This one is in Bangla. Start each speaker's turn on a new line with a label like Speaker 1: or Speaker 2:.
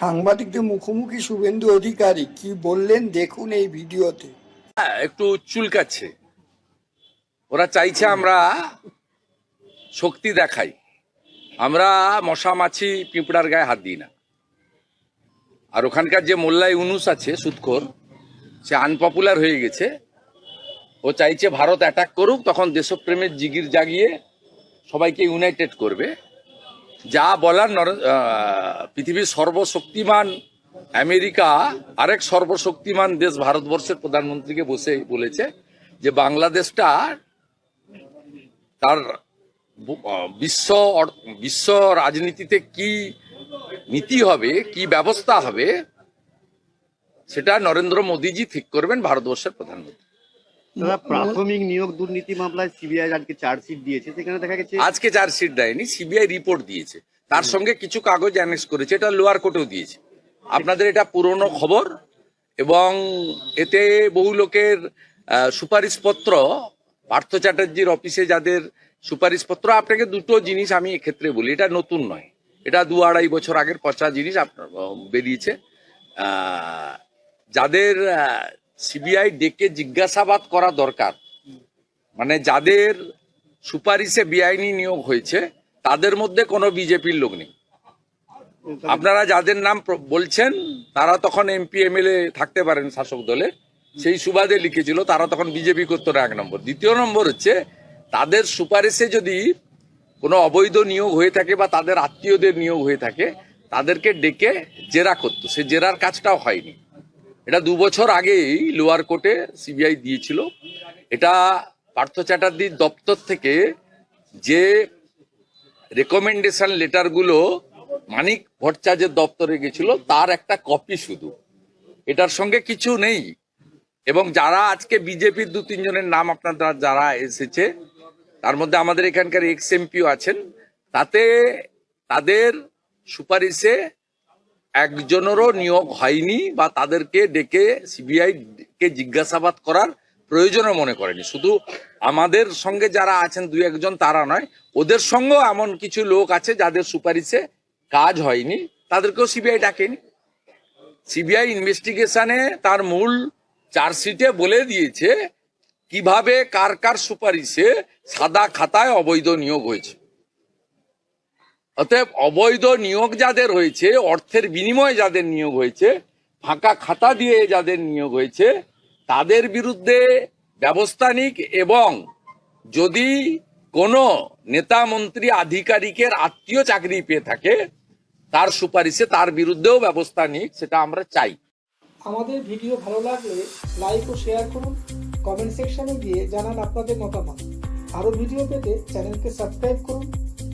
Speaker 1: সাংবাদিকদের মুখোমুখি শুভেন্দু অধিকারী কি বললেন দেখুন এই ভিডিওতে।
Speaker 2: হ্যাঁ, একটু চুলকাচ্ছে। ওরা চাইছে আমরা শক্তি দেখাই। আমরা মশা মাছি পিঁপড়ার গায়ে হাত দিই না। আর ওখানকার যে মোল্লাই উনুস আছে সুৎখোর সে আনপপুলার হয়ে গেছে। ও চাইছে ভারত অ্যাটাক করুক তখন দেশপ্রেমের জিগির জাগিয়ে সবাইকে ইউনাইটেড করবে। যা বলার পৃথিবীর সর্বশক্তিমান আমেরিকা, আরেক সর্বশক্তিমান দেশ ভারতবর্ষের প্রধানমন্ত্রীকে বসে বলেছে যে বাংলাদেশটা তার বিশ্ব বিশ্ব রাজনীতিতে কি নীতি হবে, কি ব্যবস্থা হবে, সেটা নরেন্দ্র মোদীজি ঠিক করবেন ভারতবর্ষের প্রধানমন্ত্রী।
Speaker 3: দাদা প্রাথমিক নিয়োগ দুর্নীতি মামলায় সিবিআই আজকে চার্জশিট দিয়েছে সেখানে দেখা গেছে
Speaker 2: আজকে চার্জশিট দেয়নি সিবিআই রিপোর্ট দিয়েছে। তার সঙ্গে কিছু কাগজ অ্যানেক্স করেছে এটা লোয়ার কোর্টেও দিয়েছে। আপনাদের এটা পুরনো খবর এবং এতে বহু লোকের সুপারিশপত্র পার্থ চ্যাটার্জির অফিসে যাদের সুপারিশপত্র আপনাকে দুটো জিনিস আমি এক্ষেত্রে বলি এটা নতুন নয়। এটা দু আড়াই বছর আগের পচা জিনিস আপনার বেরিয়েছে। যাদের সিবিআই ডেকে জিজ্ঞাসাবাদ করা দরকার। মানে যাদের সুপারিশে বেআইনি নিয়োগ হয়েছে, তাদের মধ্যে কোনো বিজেপির লোক নেই। আপনারা যাদের নাম বলছেন, তারা তখন এমপি, এমএলএ থাকতে পারেন শাসক দলে। সেই সুবাদে লিখেছিল, তারা তখন বিজেপি করতো এক নম্বর। দ্বিতীয় নম্বর হচ্ছে, তাদের সুপারিশে যদি কোনো অবৈধ নিয়োগ হয়ে থাকে বা তাদের আত্মীয়দের নিয়োগ হয়ে থাকে, তাদেরকে ডেকে জেরা করতো। সে জেরার কাজটাও হয়নি। এটা দু বছর আগেই লোয়ার কোর্টে সিবিআই দিয়েছিল। এটা পার্থ চ্যাটার্জির দপ্তর থেকে যে রেকমেন্ডেশন লেটারগুলো মানিক ভট্টাচার্যের দপ্তরে গেছিল, তার একটা কপি শুধু। এটার সঙ্গে কিছু নেই। এবং যারা আজকে বিজেপির দু তিনজনের নাম আপনারা যারা এসেছে, তার মধ্যে আমাদের এখানকার এক্স এমপিও আছেন, তাতে তাদের সুপারিশে একজনেরও নিয়োগ হয়নি বা তাদেরকে ডেকে সিবিআই কে জিজ্ঞাসাবাদ করার প্রয়োজনও মনে করেনি। শুধু আমাদের সঙ্গে যারা আছেন দুই একজন তারা নয়, ওদের সঙ্গেও এমন কিছু লোক আছে যাদের সুপারিশে কাজ হয়নি, তাদেরকেও সিবিআই ডাকেনি। সিবিআই ইনভেস্টিগেশনে তার মূল চার্জশিটে বলে দিয়েছে, কীভাবে কার কার সুপারিশে সাদা খাতায় অবৈধ নিয়োগ হয়েছে। অতএব অবৈধ নিয়োগ যাদের হয়েছে, অর্থের বিনিময়ে যাদের নিয়োগ হয়েছে, ফাঁকা খাতা দিয়ে যাদের নিয়োগ হয়েছে, তাদের বিরুদ্ধে ব্যবস্থা নিক এবং যদি কোনো নেতা মন্ত্রী আধিকারিকের আত্মীয় চাকরি পেয়ে থাকে, তার সুপারিশে তার বিরুদ্ধেও ব্যবস্থা নিক, সেটা আমরা চাই।
Speaker 4: আমাদের ভিডিও ভালো লাগলে লাইক ও শেয়ার করুন, কমেন্ট সেকশনে গিয়ে জানান আপনাদের মতামত। আরও ভিডিও পেতে চ্যানেলকে সাবস্ক্রাইব করুন।